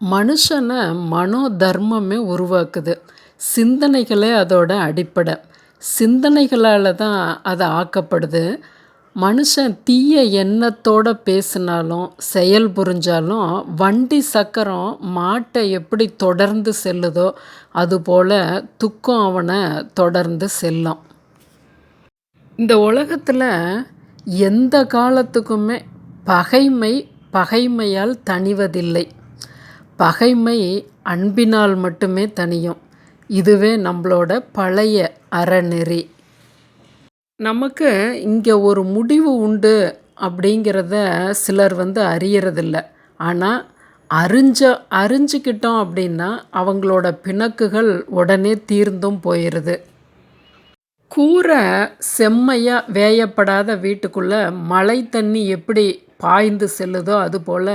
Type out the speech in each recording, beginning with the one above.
மனுஷனை மனோ தர்மமே உருவாக்குது. சிந்தனைகளே அதோட அடிப்படை. சிந்தனைகளால் தான் அது ஆக்கப்படுது. மனுஷன் தீய எண்ணத்தோடு பேசினாலும் செயல் புரிஞ்சாலும் வண்டி சக்கரம் மாட்டை எப்படி தொடர்ந்து செல்லுதோ அதுபோல் துக்கம் அவனை தொடர்ந்து செல்லும். இந்த உலகத்தில் எந்த காலத்துக்குமே பகைமை பகைமையால் தணிவதில்லை. பகைமை அன்பினால் மட்டுமே தணியும். இதுவே நம்மளோட பழைய அறநெறி. நமக்கு இங்கே ஒரு முடிவு உண்டு அப்படிங்கிறத சிலர் வந்து அறியறதில்ல. ஆனால் அறிஞ்ச அறிஞ்சிக்கிட்டோம் அப்படின்னா அவங்களோட பிணக்குகள் உடனே தீர்ந்தும் போயிடுது கூரை செம்மையாக வேயப்படாத வீட்டுக்குள்ளே மழை தண்ணி எப்படி பாய்ந்து செல்லுதோ அதுபோல்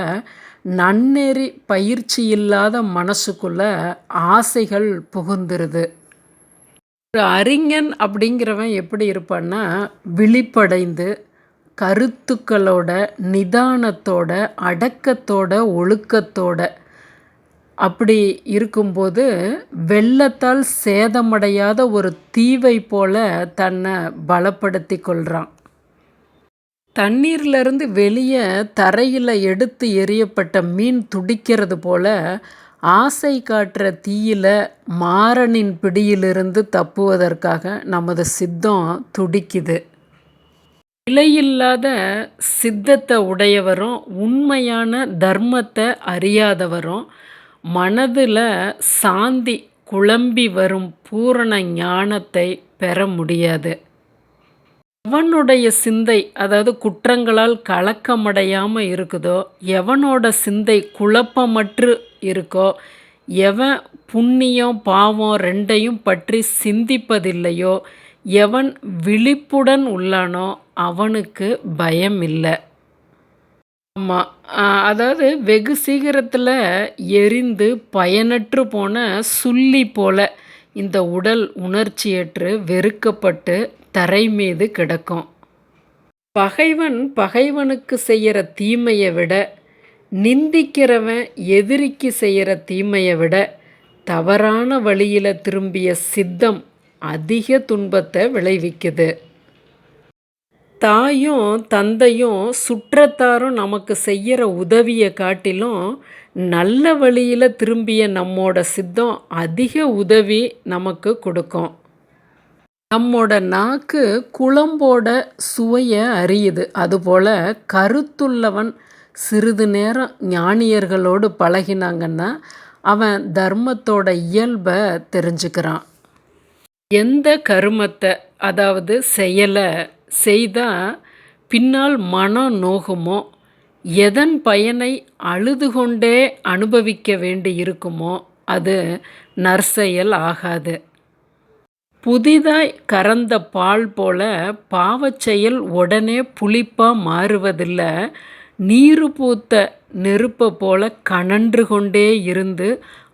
நன்னெறி பயிற்சி இல்லாத மனசுக்குள்ள ஆசைகள் புகுந்துருது. ஒரு அறிஞன் அப்படிங்கிறவன் எப்படி இருப்பான்னா விழிப்படைந்து கருத்துக்களோட நிதானத்தோட அடக்கத்தோட ஒழுக்கத்தோட அப்படி இருக்கும்போது வெள்ளத்தால் சேதமடையாத ஒரு தீவை போல தன்னை பலப்படுத்தி கொள்கிறான் தண்ணீர்லேருந்து வெளியே தரையில் எடுத்து எறியப்பட்ட மீன் துடிக்கிறது போல ஆசை காட்டுற தீயில மாறனின் பிடியிலிருந்து தப்புவதற்காக நமது சித்தம் துடிக்குது. விலையில்லாத சித்தத்தை உடையவரும் உண்மையான தர்மத்தை அறியாதவரும் மனதில் சாந்தி குழம்பி வரும் பூரண ஞானத்தை பெற முடியாது. எவனுடைய சிந்தை அதாவது குற்றங்களால் கலக்கமடையாமல் இருக்குதோ எவனோட சிந்தை குழப்பமற்று இருக்கோ எவன் புண்ணியம் பாவம் ரெண்டையும் பற்றி சிந்திப்பதில்லையோ எவன் விழிப்புடன் உள்ளானோ அவனுக்கு பயம் இல்லை ஆமாம் அதாவது வெகு சீக்கிரத்தில் எரிந்து பயனற்று போன சுள்ளி போல இந்த உடல் உணர்ச்சியற்று வெறுக்கப்பட்டு தரை மீது கிடக்கும். பகைவன் பகைவனுக்கு செய்கிற தீமையை விட நிந்திக்கிறவன் எதிரிக்கு செய்கிற தீமையை விட தவறான வழியில் திரும்பிய சித்தம் அதிக துன்பத்தை விளைவிக்குது. தாயும் தந்தையும் சுற்றத்தாரும் நமக்கு செய்கிற உதவியை காட்டிலும் நல்ல வழியில் திரும்பிய நம்மோட சித்தம் அதிக உதவி நமக்கு கொடுக்கும். நம்மோட நாக்கு குழம்போட சுவையை அறியுது. அதுபோல் கருத்துள்ளவன் சிறிது நேரம் ஞானியர்களோடு பழகினாங்கன்னா அவன் தர்மத்தோட இயல்பை தெரிஞ்சுக்கிறான். எந்த கருமத்தை அதாவது செயலை செய்தால் பின்னால் மனம் நோகுமோ எதன் பயனை அழுது கொண்டே அனுபவிக்க வேண்டி இருக்குமோ அது நற்செயல் ஆகாது. புதிதாய் கறந்த பால் போல பாவச்செயல் உடனே புளிப்பாக மாறுவதில்லை. நீரு பூத்த நெருப்பை போல கனன்று கொண்டே இருந்து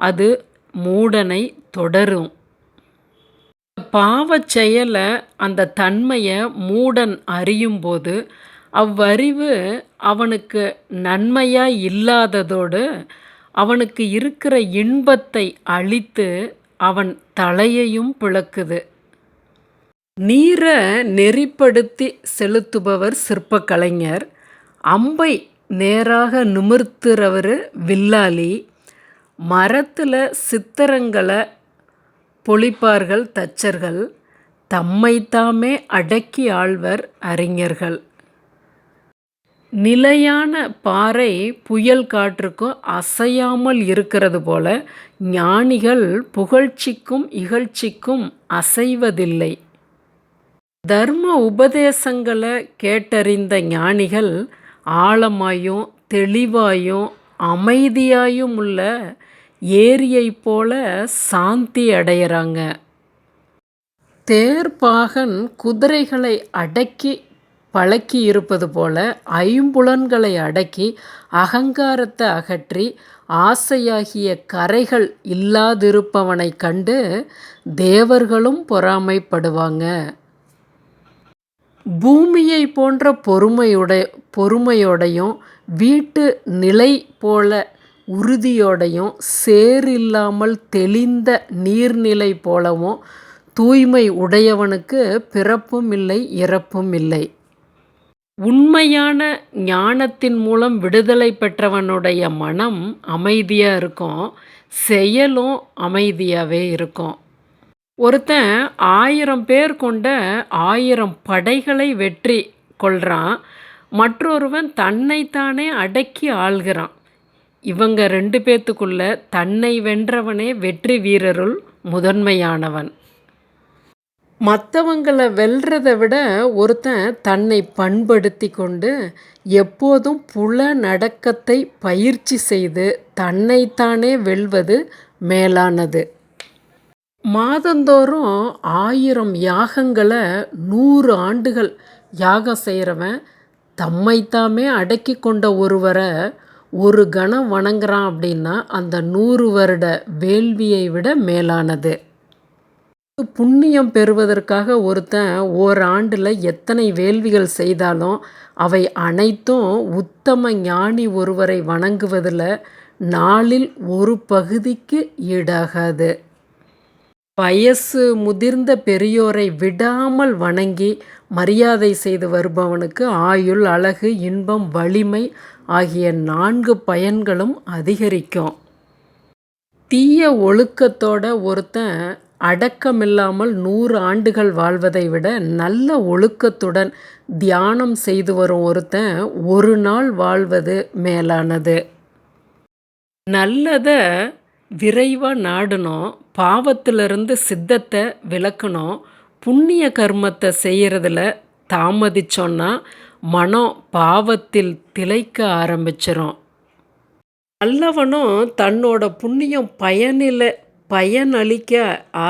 அது மூடனை தொடரும். பாவச் செயலை அந்த தன்மையை மூடன் அறியும்போது அவ்வறிவு அவனுக்கு நன்மையாக இல்லாததோடு அவனுக்கு இருக்கிற இன்பத்தை அழித்து அவன் தலையையும் பிளக்குது. நீரை நெறிப்படுத்தி செலுத்துபவர் சிற்பக்கலைஞர். அம்பை நேராக நிமிர்த்துறவர் வில்லாளி. மரத்தில் சித்திரங்களை பொழிப்பார்கள் தச்சர்கள். தம்மைத்தாமே அடக்கி ஆழ்வர் அறிஞர்கள். நிலையான பாறை புயல் காற்றுக்கும் அசையாமல் இருக்கிறது போல ஞானிகள் புகழ்ச்சிக்கும் இகழ்ச்சிக்கும் அசைவதில்லை. தர்ம உபதேசங்களை கேட்டறிந்த ஞானிகள் ஆழமாயும் தெளிவாயும் அமைதியாயும் உள்ள ஏரியை போல சாந்தி அடையிறாங்க. தேர்ப்பாகன் குதிரைகளை அடக்கி பழக்கி இருப்பது போல ஐம்புலன்களை அடக்கி அகங்காரத்தை அகற்றி ஆசையாகிய கரைகள் இல்லாதிருப்பவனை கண்டு தேவர்களும் பொறாமைப்படுவாங்க. பூமியை போன்ற பொறுமையுடைய பொறுமையோடையும் வீட்டு நிலை போல உறுதியோடையும் சேரில்லாமல் தெளிந்த நீர்நிலை போலவும் தூய்மை உடையவனுக்கு பிறப்பும் இல்லை இறப்பும் இல்லை. உண்மையான ஞானத்தின் மூலம் விடுதலை பெற்றவனுடைய மனம் அமைதியாக இருக்கும் செயலும் அமைதியாகவே இருக்கும். ஒருத்தன் ஆயிரம் பேர் கொண்ட ஆயிரம் படைகளை வெற்றி கொள்கிறான் மற்றொருவன் தன்னைத்தானே அடக்கி ஆள்கிறான். இவங்க ரெண்டு பேத்துக்குள்ள தன்னை வென்றவனே வெற்றி வீரருள் முதன்மையானவன். மற்றவங்களை வெல்றதை விட ஒருத்தன் தன்னை பண்படுத்தி கொண்டு எப்போதும் புல நடக்கத்தை பயிற்சி செய்து தன்னைத்தானே வெல்வது மேலானது. மாதந்தோறும் ஆயிரம் யாகங்களை நூறு ஆண்டுகள் யாகம் செய்கிறவன் தம்மைத்தாமே அடக்கி கொண்ட ஒருவரை ஒரு கணம் வணங்குறான் அப்படின்னா அந்த நூறு வருட வேள்வியை விட மேலானது. புண்ணியம் பெறுவதற்காக ஒருத்தன் ஓராண்டில் எத்தனை வேள்விகள் செய்தாலும் அவை அனைத்தும் உத்தம ஞானி ஒருவரை வணங்குவதில் நாளில் ஒரு பகுதிக்கு ஈடாகாது. வயசு முதிர்ந்த பெரியோரை விடாமல் வணங்கி மரியாதை செய்து வருபவனுக்கு ஆயுள் அழகு இன்பம் வலிமை ஆகிய நான்கு பயன்களும் அதிகரிக்கும். தீய ஒழுக்கத்தோட ஒருத்தன் அடக்கமில்லாமல் நூறு ஆண்டுகள் வாழ்வதை விட நல்ல ஒழுக்கத்துடன் தியானம் செய்து வரும் ஒருத்தன் ஒரு நாள் வாழ்வது மேலானது. நல்லதை விரைவாக நாடணும் பாவத்திலிருந்து சித்தத்தை விளக்கணும் புண்ணிய கர்மத்தை செய்கிறதுல தாமதிச்சோன்னா மனம் பாவத்தில் திளைக்க ஆரம்பிச்சிடும் நல்லவனும் தன்னோட புண்ணியம் பயனில் பயனளிக்க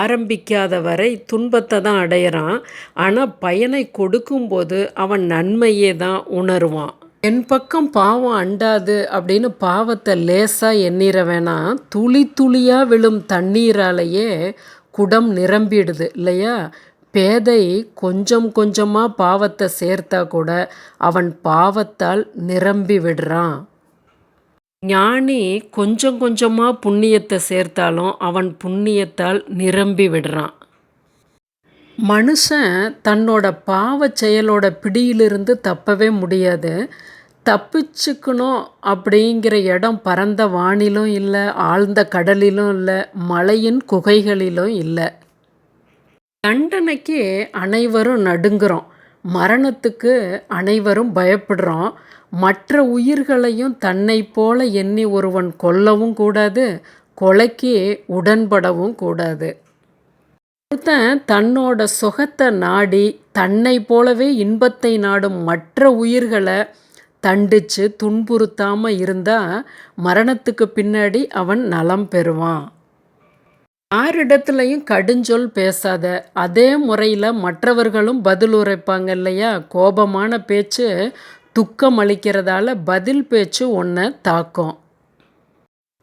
ஆரம்பிக்காத வரை துன்பத்தை தான் அடையிறான். ஆனால் பயனை கொடுக்கும்போது அவன் நன்மையே தான் உணருவான். என் பக்கம் பாவம் அண்டாது அப்படின்னு பாவத்தை லேசாக எண்ணிற வேணாம் துளி துளியாக விழும் தண்ணீராலேயே குடம் நிரம்பிடுது இல்லையா? பேதை கொஞ்சம் கொஞ்சமாக பாவத்தை சேர்த்தா கூட அவன் பாவத்தால் நிரம்பி விடுறான். ஞானி கொஞ்சம் கொஞ்சமாக புண்ணியத்தை சேர்த்தாலும் அவன் புண்ணியத்தால் நிரம்பி விடுறான். மனுஷன் தன்னோட பாவ செயலோட பிடியிலிருந்து தப்பவே முடியாது. தப்பிச்சுக்கணும் அப்படிங்கிற இடம் பரந்த வானிலும் இல்லை ஆழ்ந்த கடலிலும் இல்லை மலையின் குகைகளிலும் இல்லை. தண்டனைக்கு அனைவரும் நடுங்குறோம். மரணத்துக்கு அனைவரும் பயப்படுறோம். மற்ற உயிர்களையும் தன்னை போல எண்ணி ஒருவன் கொல்லவும் கூடாது கொலைக்கு உடன்படவும் கூடாது. ஒருத்தன் தன்னோட சுகத்தை நாடி தன்னை போலவே இன்பத்தை நாடும் மற்ற உயிர்களை தண்டிச்சு துன்புறுத்தாமல் இருந்தால் மரணத்துக்கு பின்னாடி அவன் நலம் பெறுவான். யாரிடத்துலையும் கடுஞ்சொல் பேசாத அதே முறையில் மற்றவர்களும் பதில் உரைப்பாங்க இல்லையா? கோபமான பேச்சு துக்கம் அளிக்கிறதால பதில் பேச்சு ஒன்றை தாக்கும்.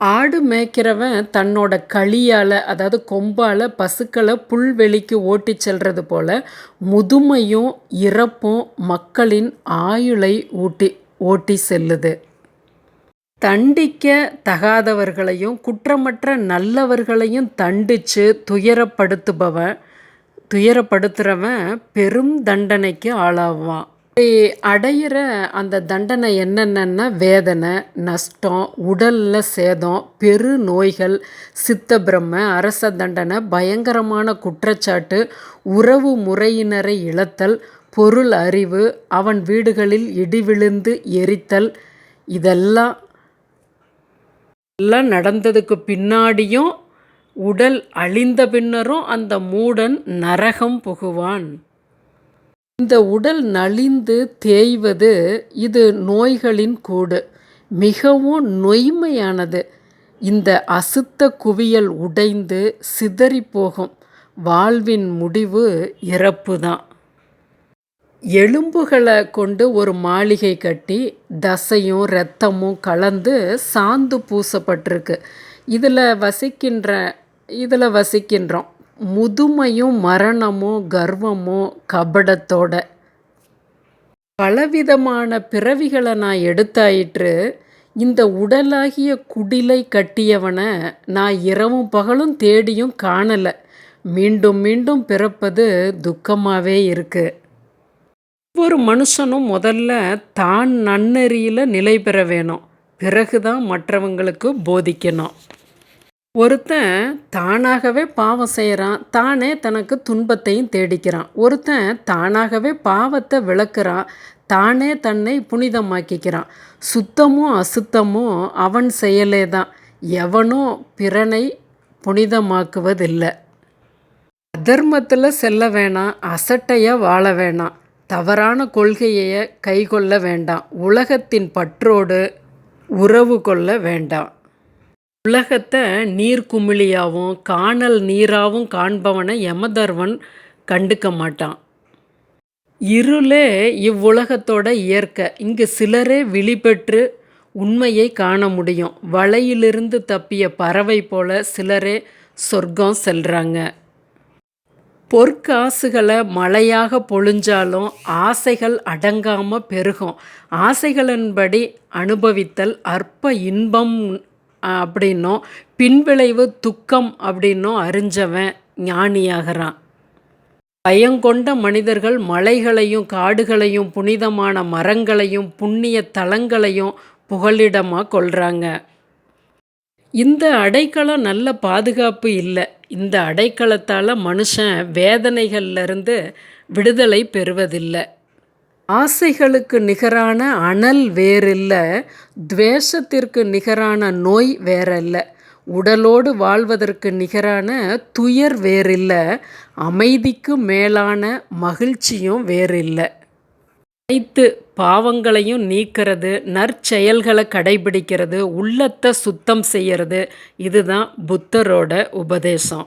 ஆடு மேய்க்கிறவன் தன்னோட களியால் அதாவது கொம்பால் பசுக்களை புல்வெளிக்கு ஓட்டி செல்றது போல் முதுமையும் இறப்பும் மக்களின் ஆயுளை ஊட்டி ஓட்டி செல்லுது. தண்டிக்க தகாதவர்களையும் குற்றமற்ற நல்லவர்களையும் தண்டித்து துயரப்படுத்துபவன் துயரப்படுத்துகிறவன் பெரும் தண்டனைக்கு ஆளாவான். அடையிற அந்த தண்டனை என்னென்னா வேதனை நஷ்டம் உடலில் சேதம் பெரு நோய்கள் சித்த பிரம்ம அரச தண்டனை பயங்கரமான குற்றச்சாட்டு உறவு முறையினரை இழத்தல் பொருள் அறிவு அவன் வீடுகளில் இடி விழுந்து எரித்தல் இதெல்லாம் எல்லாம் நடந்ததுக்கு பின்னாடியும் உடல் அழிந்த பின்னரும் அந்த மூடன் நரகம் புகுவான். இந்த உடல் நலிந்து தேய்வது இது நோய்களின் கூடு. மிகவும் நொய்மையானது. இந்த அசுத்த குவியல் உடைந்து சிதறி போகும் வாழ்வின் முடிவு இறப்பு தான் எலும்புகளை கொண்டு ஒரு மாளிகை கட்டி தசையும் இரத்தமும் கலந்து சாந்து பூசப்பட்டிருக்கு. இதில் வசிக்கின்ற இதில் வசிக்கின்றோம். முதுமையும் மரணமும் கர்வமும் கபடத்தோட. பலவிதமான பிறவிகளை நான் எடுத்தாயிற்று. இந்த உடலாகிய குடிலை கட்டியவனை நான் இரவும் பகலும் தேடியும் காணலை. மீண்டும் மீண்டும் பிறப்பது துக்கமாகவே இருக்குது ஒவ்வொரு மனுஷனும் முதல்ல தான் நன்னெறியில் நிலை பெற வேணும். பிறகுதான் மற்றவங்களுக்கு போதிக்கணும். ஒருத்தன் தானாகவே பாவம் செய்கிறான் தானே தனக்கு துன்பத்தையும் தேடிக்கிறான். ஒருத்தன் தானாகவே பாவத்தை விளக்குறான் தானே தன்னை புனிதமாக்கிக்கிறான். சுத்தமும் அசுத்தமும் அவன் செயலே தான். எவனும் பிறனை புனிதமாக்குவதில்லை. அதர்மத்தில் செல்ல வேணாம் அசட்டையாக வாழ வேணாம். தவறான கொள்கையை கைக்கொள்ள வேண்டாம். உலகத்தின் பற்றோடு உறவு கொள்ள வேண்டாம். உலகத்தை நீர்க்குமிழியாகவும் காணல் நீராகவும் காண்பவனை யமதர்வன் கண்டுக்க மாட்டான். இருளே இவ்வுலகத்தோட இயற்கை. இங்கு சிலரே விழிபெற்று உண்மையை காண முடியும். வலையிலிருந்து தப்பிய பறவை போல சிலரே சொர்க்கம் செல்கிறாங்க பொற்காசுகளை மழையாக பொழிஞ்சாலும் ஆசைகள் அடங்காமல் பெருகும். ஆசைகளின்படி அனுபவித்தல் அற்ப இன்பம் அப்படின்னும் பின்விளைவு துக்கம் அப்படின்னும் அறிஞ்சவன் ஞானியாகிறான். பயங்கொண்ட மனிதர்கள் மலைகளையும் காடுகளையும் புனிதமான மரங்களையும் புண்ணிய தலங்களையும் புகலிடமாக கொள்கிறாங்க இந்த அடைக்கலம் நல்ல பாதுகாப்பு இல்லை. இந்த அடைக்கலத்தால் மனுஷன் வேதனைகள்லேருந்து விடுதலை பெறுவதில்லை. ஆசைகளுக்கு நிகரான அனல் வேறில்லை துவேஷத்திற்கு நிகரான நோய் வேறல்ல. உடலோடு வாழ்வதற்கு நிகரான துயர் வேறில்லை அமைதிக்கு மேலான மகிழ்ச்சியும் வேறில்லை. அனைத்து பாவங்களையும் நீக்கிறது நற்செயல்களை கடைபிடிக்கிறது உள்ளத்தை சுத்தம் செய்கிறது. இதுதான் புத்தரோட உபதேசம்.